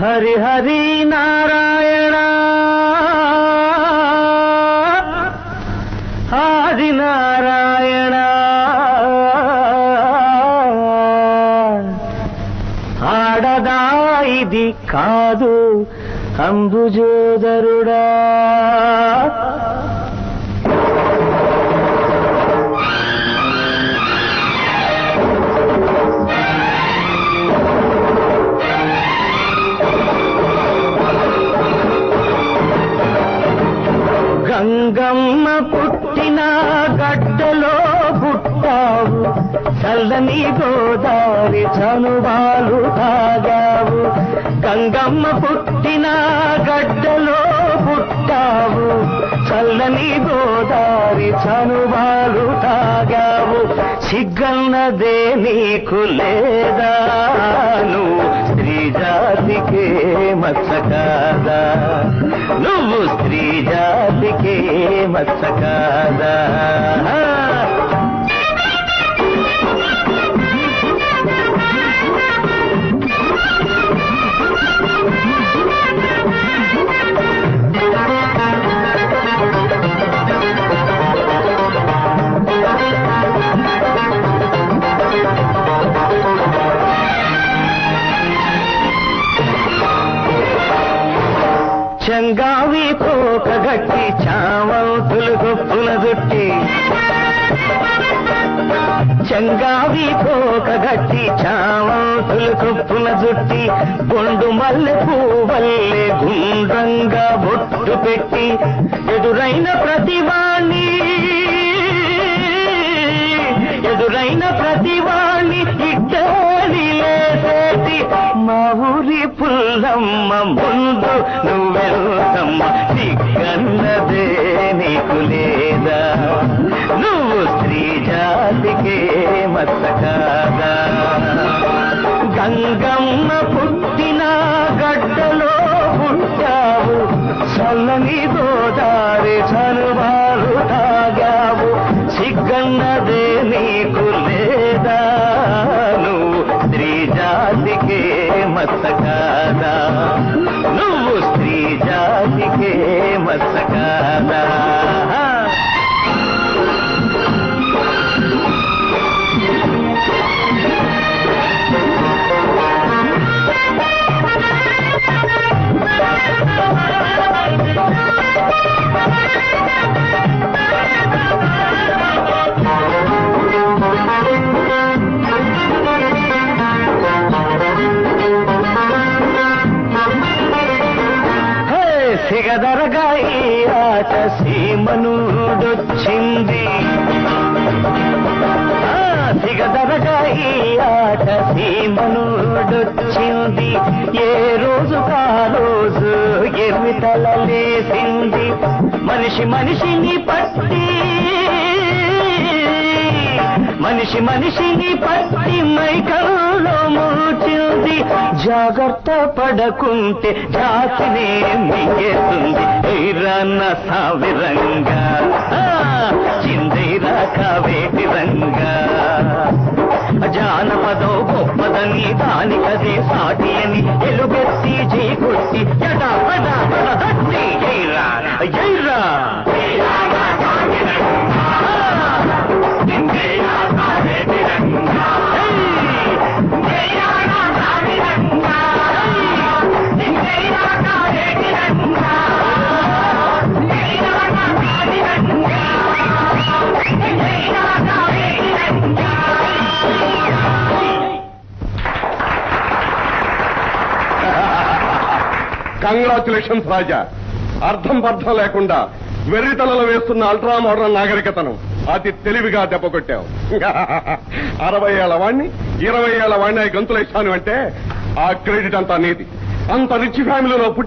హరి హరి నారాయణ. ఆది నారాయణ. ఆడదా ఇది కాదు అంబుజోదరుడా. గంగమ్మ పుట్టిన గడ్డలో పుట్టావు చల్లని గోదావరి చనువాలు తాగావు. గంగమ్మ పుట్టిన గడ్డలో పుట్టావు చల్లని గోదావరి చనువాలు తాగావు. సిగ్గన్నదే నీకు లేదాను నువ్వు స్త్రీ జాతికే మచ్చ జాతికే మచ్చకాదా కాదా చెంగావి కోక గట్టి చావంతులు గొప్పున దుట్టి చెంగావి కోక గట్టి చావంతులు కొప్పున జుట్టి బొండు మల్లె పువ్వల్లే గుండ్రంగా బొట్టు పెట్టి ఎదురైన ప్రతివాణి. ఎదురైన ప్రతివాణి ఇట్టని లేసేటి మా ఊరి పుల్లమ్మ ముందు నువ్వెల్లా పుట్టిన గడ్డలో పుట్టావు. చల్లని గోదారి చనుబాలు తాగావు. సిగ్గన్నదే నీకు లేదా? నువ్వు స్త్రీ జాతికే మత్త నువ్వు స్త్రీ జాతికే మత్త సిగదరగా ఈ ఆట సీమనుడొచ్చింది. ఆ, ఈ ఆట సీమనుడొచ్చింది. ఏ రోజు కా రోజు ఎర్రి తలలేసింది మనిషి మనిషిని పట్టి మనిషి మనిషిని పట్టి మైకల్లో మూర్చింది. జాగ్రత్త పడకుంటే జాతినే మింగేస్తుంది కన్న సావిరంగా ఆ, చిందైరా కావేటి రంగా జానపదో గొప్పదని దానికదే సాటి అని ఎలుగెత్తి చేకొట్టి ఎడా పడా పద దట్టి జైరా కంగ్రాచులేషన్స్ రాజా. అర్థం పర్థం లేకుండా వెర్రితలలో వేస్తున్న అల్ట్రా మోడర్న్ నాగరికతను అతి తెలివిగా దెబ్బకొట్టావు. అరవై ఏళ్ళ వాణ్ణి ఇరవై ఏళ్ళ వాణ్ణి గంతులేశాను అంటే ఆ క్రెడిట్ అంతా నీది. అంత రిచ్ ఫ్యామిలీలో పుట్టి